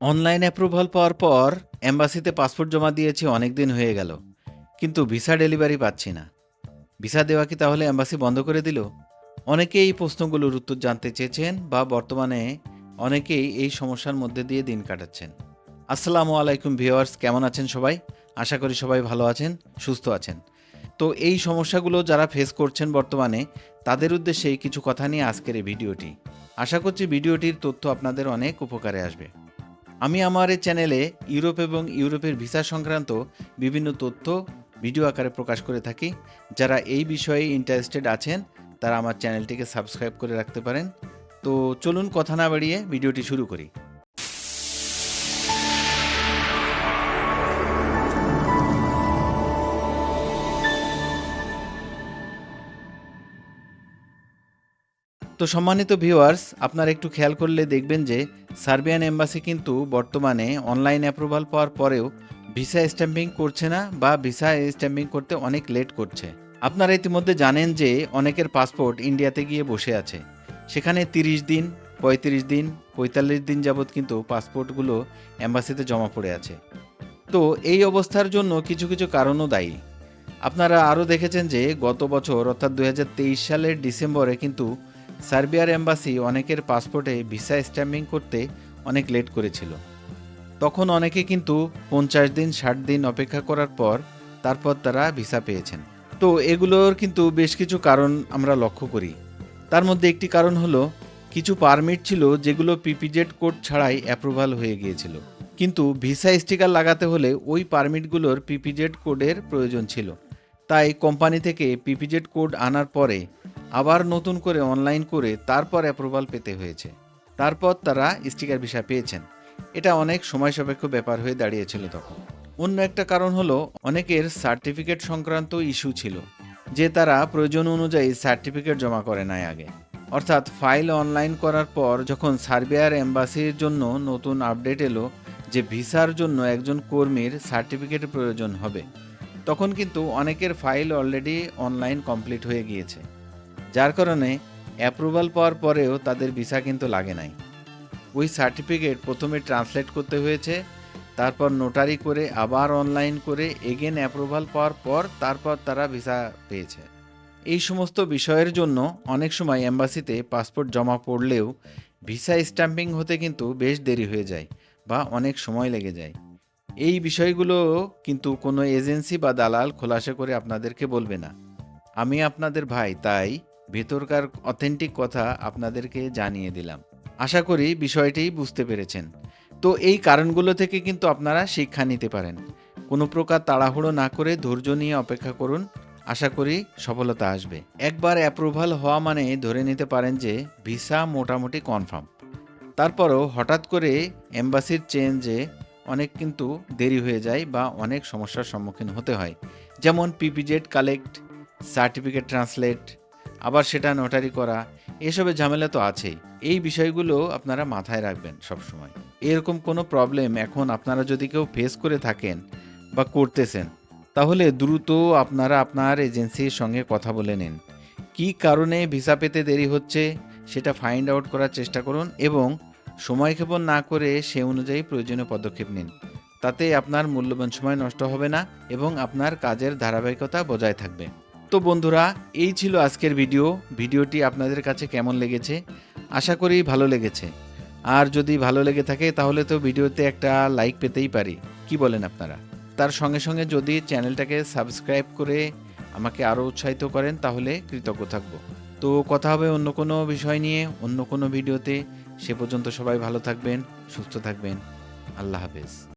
Online approval পাওয়ার পর অ্যাম্বাসিতে passport জমা দিয়েছি অনেক দিন হয়ে গেল। কিন্তু ভিসা ডেলিভারি পাচ্ছি না। ভিসা দেওয়া কি তাহলে অ্যাম্বাসি বন্ধ করে দিল? অনেকেই এই প্রশ্নগুলোর উত্তর জানতে চেয়েছেন বা বর্তমানে অনেকেই এই সমস্যার মধ্যে দিয়ে দিন কাটাচ্ছেন। আসসালামু আলাইকুম ভিউয়ার্স, কেমন আছেন সবাই? আশা করি সবাই ভালো আছেন, সুস্থ আছেন। তো এই সমস্যাগুলো যারা ফেস করছেন বর্তমানে, তাদের উদ্দেশ্যে কিছু কথা নিয়ে আজকের এই ভিডিওটি। আশা করছি ভিডিওটির তথ্য আপনাদের অনেক উপকারে আসবে। আমি আমার এই চ্যানেলে ইউরোপ এবং ইউরোপের ভিসা সংক্রান্ত বিভিন্ন তথ্য ভিডিও আকারে প্রকাশ করে থাকি। যারা এই বিষয়ে ইন্টারেস্টেড আছেন, তারা আমার চ্যানেলটিকে সাবস্ক্রাইব করে রাখতে পারেন। তো চলুন কথা না বাড়িয়ে ভিডিওটি শুরু করি। তো সম্মানিত ভিউয়ার্স আপনারা একটু খেয়াল করলে দেখবেন যে সার্বিয়ান এম্বাসি কিন্তু বর্তমানে অনলাইন অ্যাপ্রুভাল পাওয়ার পরেও ভিসা স্ট্যাম্পিং করছে না বা ভিসা স্ট্যাম্পিং করতে অনেক লেট করছে। আপনারা ইতিমধ্যে জানেন যে অনেকের পাসপোর্ট ইন্ডিয়াতে গিয়ে বসে আছে। সেখানে তিরিশ দিন, পঁয়ত্রিশ দিন, পঁয়তাল্লিশ দিন যাবৎ কিন্তু পাসপোর্টগুলো অ্যাম্বাসিতে জমা পড়ে আছে। তো এই অবস্থার জন্য কিছু কিছু কারণও দায়ী। আপনারা আরও দেখেছেন যে গত বছর অর্থাৎ দু হাজার তেইশ সালের ডিসেম্বরে কিন্তু সার্বিয়ার এম্বাসি অনেকের পাসপোর্টে ভিসা স্ট্যাম্পিং করতে অনেক লেট করেছিল। তখন অনেকে কিন্তু পঞ্চাশ দিন, ষাট দিন অপেক্ষা করার পর তারপর তারা ভিসা পেয়েছেন। তো এগুলোর কিন্তু বেশ কিছু কারণ আমরা লক্ষ্য করি। তার মধ্যে একটি কারণ হলো, কিছু পারমিট ছিল যেগুলো পিপিজেড কোড ছাড়াই অ্যাপ্রুভাল হয়ে গিয়েছিল। কিন্তু ভিসা স্টিকার লাগাতে হলে ওই পারমিটগুলোর পিপিজেড কোডের প্রয়োজন ছিল। তাই কোম্পানি থেকে পিপিজেড কোড আনার পরে আবার নতুন করে অনলাইন করে তারপর অ্যাপ্রুভাল পেতে হয়েছে। তারপর তারা স্টিকার ভিসা পেয়েছেন। এটা অনেক সময় সাপেক্ষ ব্যাপার হয়ে দাঁড়িয়েছিল তখন। অন্য একটা কারণ হলো, অনেকের সার্টিফিকেট সংক্রান্ত ইস্যু ছিল, যে তারা প্রয়োজন অনুযায়ী সার্টিফিকেট জমা করে নাই আগে। অর্থাৎ ফাইল অনলাইন করার পর যখন সার্বিয়ার এম্বাসির জন্য নতুন আপডেট এলো যে ভিসার জন্য একজন কর্মীর সার্টিফিকেটের প্রয়োজন হবে, তখন কিন্তু অনেকের ফাইল অলরেডি অনলাইন কমপ্লিট হয়ে গিয়েছে। যার কারণে অ্যাপ্রুভাল পাওয়ার পরেও তাদের ভিসা কিন্তু লাগে নাই। ওই সার্টিফিকেট প্রথমে ট্রান্সলেট করতে হয়েছে, তারপর নোটারি করে, আবার অনলাইন করে এগেন অ্যাপ্রুভাল পাওয়ার পর তারপর তারা ভিসা পেয়েছে। এই সমস্ত বিষয়ের জন্য অনেক সময় এম্বাসিতে পাসপোর্ট জমা পড়লেও ভিসা স্ট্যাম্পিং হতে কিন্তু বেশ দেরি হয়ে যায় বা অনেক সময় লেগে যায়। এই বিষয়গুলো কিন্তু কোনো এজেন্সি বা দালাল খোলাসা করে আপনাদেরকে বলবে না। আমি আপনাদের ভাই, তাই ভেতরকার অথেন্টিক কথা আপনাদেরকে জানিয়ে দিলাম। আশা করি বিষয়টি বুঝতে পেরেছেন। তো এই কারণগুলো থেকে কিন্তু আপনারা শিক্ষা নিতে পারেন। কোনো প্রকার তাড়াহুড়ো না করে ধৈর্য নিয়ে অপেক্ষা করুন। আশা করি সফলতা আসবে। একবার অ্যাপ্রুভাল হওয়া মানে ধরে নিতে পারেন যে ভিসা মোটামুটি কনফার্ম তারপরও হঠাৎ করে এম্বাসির চেঞ্জে অনেক কিন্তু দেরি হয়ে যায় বা অনেক সমস্যার সম্মুখীন হতে হয়। যেমন পিপিজেড কালেক্ট সার্টিফিকেট ট্রান্সলেট আবার সেটা নোটারি করা, এসবের ঝামেলা তো আছেই। এই বিষয়গুলো আপনারা মাথায় রাখবেন সবসময়। এরকম কোনো প্রবলেম এখন আপনারা যদি কেউ ফেস করে থাকেন বা করতেছেন, তাহলে দ্রুত আপনারা আপনার এজেন্সির সঙ্গে কথা বলে নিন। কী কারণে ভিসা পেতে দেরি হচ্ছে, সেটা ফাইন্ড আউট করার চেষ্টা করুন এবং সময়ক্ষেপণ না করে সে অনুযায়ী প্রয়োজনীয় পদক্ষেপ নিন। তাতে আপনার মূল্যবান সময় নষ্ট হবে না এবং আপনার কাজের ধারাবাহিকতা বজায় থাকবে। তো বন্ধুরা, এই ছিল আজকের ভিডিও। ভিডিওটি আপনাদের কাছে কেমন লেগেছে? আশা করি ভালো লেগেছে। আর যদি ভালো লেগে থাকে, তাহলে তো ভিডিওতে একটা লাইক পেতেই পারি। কি বলেন আপনারা? তার সঙ্গে সঙ্গে যদি চ্যানেলটাকে সাবস্ক্রাইব করে আমাকে আরও উৎসাহিত করেন, তাহলে কৃতজ্ঞ থাকব। তো কথা হবে অন্য কোনো বিষয় নিয়ে, অন্য কোনো ভিডিওতে। সে পর্যন্ত সবাই ভালো থাকবেন, সুস্থ থাকবেন। আল্লাহ হাফেজ।